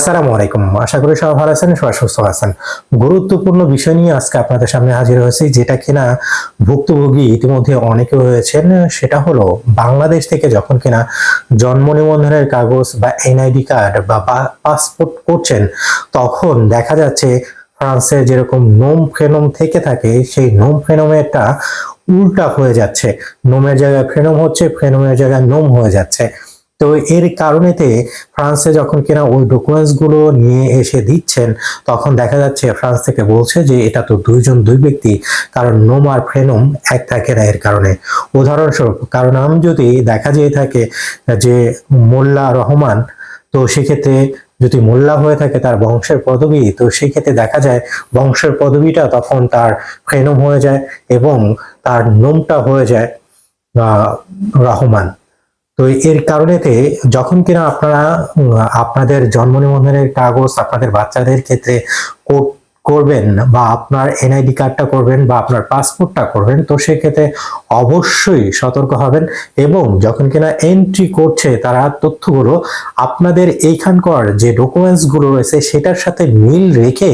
আসসালামু আলাইকুম আশা করি সবাই ভালো আছেন, সবাই সুস্থ আছেন। গুরুত্বপূর্ণ বিষয় নিয়ে আজকে আপনাদের সামনে হাজির হয়েছি, যেটা কিনা ভুক্তভোগী ইতিমধ্যে অনেকে হয়েছেন সেটা হলো বাংলাদেশ থেকে যখন কিনা জন্ম নিবন্ধনের কাগজ বা এনআইডি কার্ড বা পাসপোর্ট করছেন, তখন দেখা যাচ্ছে ফ্রান্সে যেরকম নোম ফ্রেনম থেকে থাকে, সেই নোম ফ্রেনমেরটা উল্টা হয়ে যাচ্ছে। নোমের জায়গায় ফ্রেনম হচ্ছে ফ্রেনমের জায়গায় নোম হয়ে যাচ্ছে। তো এর কারণেতে ফ্রান্সে যখন কিনা ওই ডকুমেন্টসগুলো নিয়ে এসে দিচ্ছেন, তখন দেখা যাচ্ছে ফ্রান্স থেকে বলছে যে এটা তো দুইজন দুই ব্যক্তি, কারণ নোম আর ফ্রেনম এক থাকে না এর কারণে। উদাহরণস্বরূপ, কারণ আমি যদি দেখা যেয়ে থাকে যে মোল্লা রহমান, তো সেক্ষেত্রে যদি মোল্লা হয়ে থাকে তার বংশের পদবী, তো সেক্ষেত্রে দেখা যায় বংশের পদবীটা তখন তার ফ্রেনম হয়ে যায় এবং তার নোমটা হয়ে যায় রহমান। তো এর কারণেতে যখন কিনা আপনারা, আপনাদের জন্ম নিবন্ধনের কাগজ আপনাদের বাচ্চাদের ক্ষেত্রে করবেন বা আপনার এনআইডি কার্ডটা করবেন বা আপনার পাসপোর্টটা করবেন, তো সেক্ষেত্রে অবশ্যই সতর্ক হবেন এবং যখন কিনা এন্ট্রি করছে তারা তথ্যগুলো, আপনাদের এইখানকার যে ডকুমেন্টসগুলো রয়েছে সেটার সাথে মিল রেখে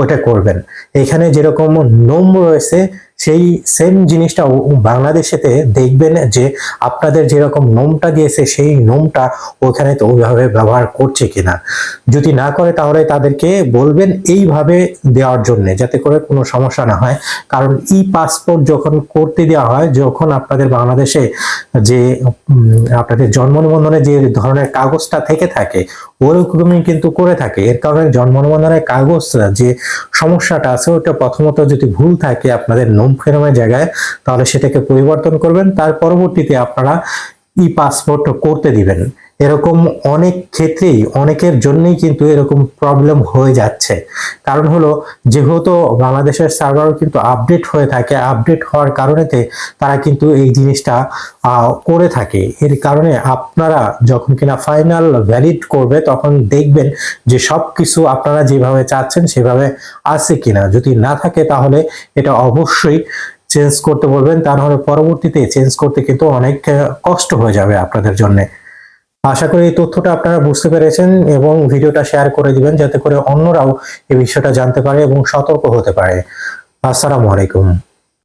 ওটা করবেন। এখানে যেরকম নোম রয়েছে সেই সেম জিনিসটা বাংলাদেশেতে দেখবেন যে আপনাদের যেরকম নোমটা দিয়েছে, সেই নোমটা ওখানে তো ওইভাবে ব্যবহার করছে কিনা। যদি না করে তাহলে তাদেরকে বলবেন এইভাবে দেওয়ার জন্য, যাতে করে কোনো সমস্যা না হয়। কারণ ই পাসপোর্ট যখন করতে দেওয়া হয়, যখন আপনাদের বাংলাদেশে যে আপনাদের জন্ম নিবন্ধনের যে ধরনের কাগজটা থেকে থাকে ওরকমই কিন্তু করে থাকে। এর কারণে জন্ম নিবন্ধনের কাগজ যে সমস্যাটা আছে, ওটা প্রথমত যদি ভুল থাকে আপনাদের নোম ফেরমের জায়গায়, তাহলে সেটাকে পরিবর্তন করবেন। তার পরবর্তীতে আপনারা ই পাসপোর্ট করতে দিবেন। এরকম অনেক ক্ষেত্রেই, অনেকের জন্যই কিন্তু এরকম প্রবলেম হয়ে যাচ্ছে। কারণ হলো, যেহেতু বাংলাদেশের সার্ভার কিন্তু আপডেট হয়ে থাকে আপডেট হওয়ার কারণেতে তারা কিন্তু এই জিনিসটা করে থাকে। এর কারণে আপনারা যখন কিনা ফাইনাল ভ্যালিড করবে, তখন দেখবেন যে সব কিছু আপনারা যেভাবে চাচ্ছেন, সেভাবে আছে কিনা। যদি না থাকে, তাহলে এটা অবশ্যই চেঞ্জ করতে বলবেন। তা নাহলে পরবর্তীতে চেঞ্জ করতে কিন্তু অনেক কষ্ট হয়ে যাবে আপনাদের জন্য। আশা করি এই তথ্যটা আপনারা বুঝতে পেরেছেন এবং ভিডিওটা শেয়ার করে দিবেন যাতে করে অন্যরাও এই বিষয়টা জানতে পারে এবং সতর্ক হতে পারে। আসসালামু আলাইকুম।